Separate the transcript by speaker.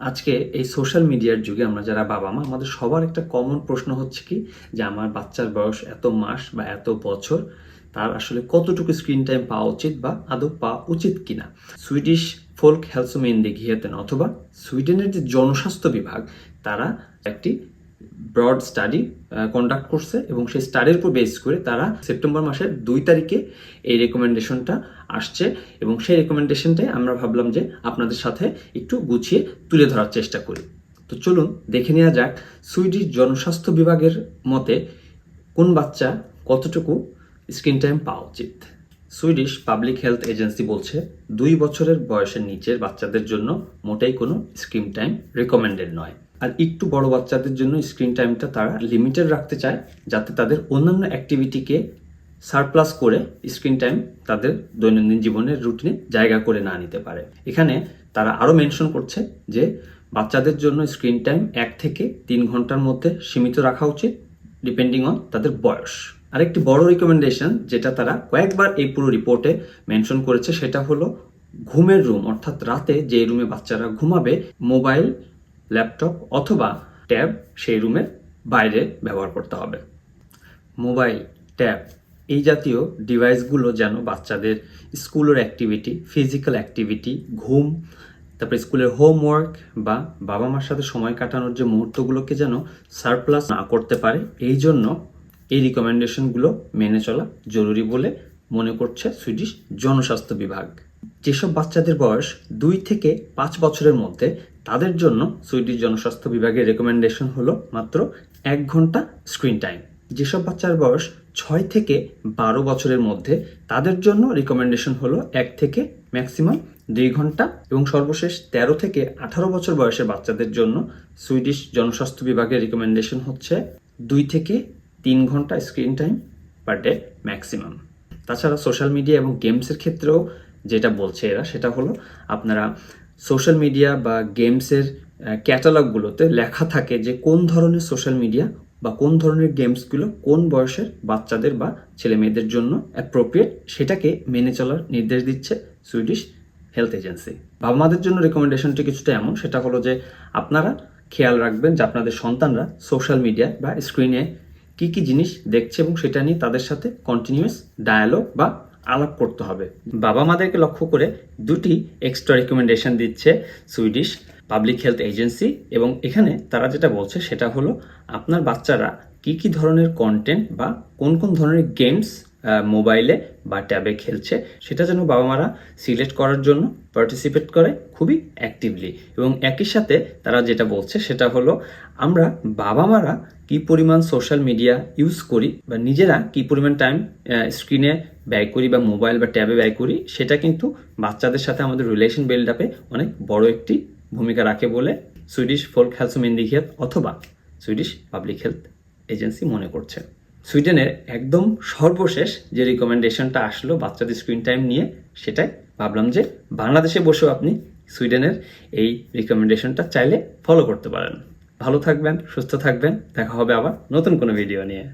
Speaker 1: আজকে এই সোশ্যাল মিডিয়ার যুগে আমরা যারা বাবা মা, আমাদের সবার একটা কমন প্রশ্ন হচ্ছে কি? যে আমার বাচ্চার বয়স এত মাস বা এত বছর, তার আসলে কতটুকু স্ক্রিন টাইম পাওয়া উচিত বা আদৌ পাওয়া উচিত কিনা? সুইডিশ ফোল্ক হেলসোমেন্দিঘিয়েতেন অথবা সুইডেনের যে জনস্বাস্থ্য বিভাগ, তারা একটি ব্রড স্টাডি কন্ডাক্ট করছে এবং সেই স্টাডির উপর বেস করে তারা সেপ্টেম্বর মাসের দুই তারিখে এই রেকমেন্ডেশনটা আসছে এবং সেই রেকমেন্ডেশনটাই আমরা ভাবলাম যে আপনাদের সাথে একটু গুছিয়ে তুলে ধরার চেষ্টা করি। তো চলুন দেখে নেওয়া যাক সুইডিশ জনস্বাস্থ্য বিভাগের মতে কোন বাচ্চা কতটুকু স্ক্রিন টাইম পাওয়া উচিত? সুইডিশ পাবলিক হেলথ এজেন্সি বলছে দুই বছরের বয়সের নিচের বাচ্চাদের জন্য মোটেই কোনো স্ক্রিন টাইম রেকমেন্ডেড নয়। আর একটু বড় বাচ্চাদের জন্য স্ক্রিন টাইমটা তারা লিমিটেড রাখতে চায়, যাতে তাদের অন্যান্য অ্যাক্টিভিটিকে সারপ্লাস করে স্ক্রিন টাইম তাদের দৈনন্দিন জীবনের রুটিনে জায়গা করে না নিতে পারে। এখানে তারা আরও মেনশন করছে যে, বাচ্চাদের জন্য স্ক্রিন টাইম এক থেকে তিন ঘণ্টার মধ্যে সীমিত রাখা উচিত ডিপেন্ডিং অন তাদের বয়স। আরেকটি বড় রিকমেন্ডেশন যেটা তারা কয়েকবার এই পুরো রিপোর্টে মেনশন করেছে, সেটা হলো ঘুমের রুম অর্থাৎ রাতে যে রুমে বাচ্চারা ঘুমাবে মোবাইল ল্যাপটপ অথবা ট্যাব সেই রুমের বাইরে ব্যবহার করতে হবে। মোবাইল, ট্যাব এই জাতীয় ডিভাইসগুলো যেন বাচ্চাদের স্কুলের অ্যাক্টিভিটি, ফিজিক্যাল অ্যাক্টিভিটি, ঘুম, তারপরে স্কুলের হোমওয়ার্ক বা বাবা মার সাথে সময় কাটানোর যে মুহূর্তগুলোকে যেন সারপ্লাস না করতে পারে, এই জন্য এই রিকমেন্ডেশনগুলো মেনে চলা জরুরি বলে মনে করছে সুইডিশ জনস্বাস্থ্য বিভাগ। যেসব বাচ্চাদের বয়স দুই থেকে পাঁচ বছরের মধ্যে তাদের জন্য সুইডিশ জনস্বাস্থ্য বিভাগের রেকমেন্ডেশন হলো মাত্র এক ঘণ্টা স্ক্রিন টাইম যেসব বাচ্চার বয়স ছয় থেকে বারো বছরের মধ্যে, তাদের জন্য রিকমেন্ডেশন হলো এক থেকে ম্যাক্সিমাম দুই ঘণ্টা এবং সর্বশেষ তেরো থেকে আঠারো বছর বয়সের বাচ্চাদের জন্য সুইডিশ জনস্বাস্থ্য বিভাগের রিকমেন্ডেশন হচ্ছে দুই থেকে তিন ঘণ্টা screen time per day maximum তাছাড়া সোশ্যাল মিডিয়া এবং গেমসের ক্ষেত্রেও যেটা বলছে এরা, সেটা হলো আপনারা সোশ্যাল মিডিয়া বা গেমসের ক্যাটালগুলোতে লেখা থাকে যে কোন ধরনের সোশ্যাল মিডিয়া বা কোন ধরনের গেমসগুলো কোন বয়সের বাচ্চাদের বা ছেলে মেয়েদের জন্য অ্যাপ্রোপ্রিয়েট সেটাকে মেনে চলার নির্দেশ দিচ্ছে সুইডিশ হেলথ এজেন্সি বাবা মাদের জন্য রেকমেন্ডেশনটি কিছুটা এমন, সেটা হলো যে আপনারা খেয়াল রাখবেন যে আপনাদের সন্তানরা সোশ্যাল মিডিয়া বা স্ক্রিনে কি কি জিনিস দেখছে এবং সেটা নিয়ে তাদের সাথে কন্টিনিউয়াস ডায়ালগ বা আলাপ করতে হবে। বাবা মাদেরকে লক্ষ্য করে দুটি এক্সট্রা রেকমেন্ডেশন দিচ্ছে সুইডিশ পাবলিক হেলথ এজেন্সি এবং এখানে তারা যেটা বলছে সেটা হলো, আপনার বাচ্চারা কি কি ধরনের কন্টেন্ট বা কোন কোন ধরনের গেমস মোবাইলে বা ট্যাবে খেলছে, সেটা যেন বাবা মারা সিলেক্ট করার জন্য পার্টিসিপেট করে খুবই অ্যাক্টিভলি এবং একই সাথে তারা যেটা বলছে, সেটা হলো, আমরা বাবা মারা কি পরিমাণ সোশ্যাল মিডিয়া ইউজ করি বা নিজেরা কি পরিমাণ টাইম স্ক্রিনে ব্যয় করি বা মোবাইল বা ট্যাবে ব্যয় করি, সেটা কিন্তু বাচ্চাদের সাথে আমাদের রিলেশন বিল্ড আপে অনেক বড় একটি ভূমিকা রাখে বলে সুইডিশ ফোল্ক হেলথ মেন্দিঘিয়াত অথবা সুইডিশ পাবলিক হেলথ এজেন্সি মনে করছে। সুইডেনের একদম সর্বশেষ যে রিকমেন্ডেশনটা আসলো বাচ্চাদের স্ক্রিন টাইম নিয়ে, সেটাই ভাবলাম যে বাংলাদেশে বসেও আপনি সুইডেনের এই রিকমেন্ডেশনটা চাইলে ফলো করতে পারেন। ভালো থাকবেন, সুস্থ থাকবেন, দেখা হবে আবার নতুন কোনো ভিডিও নিয়ে।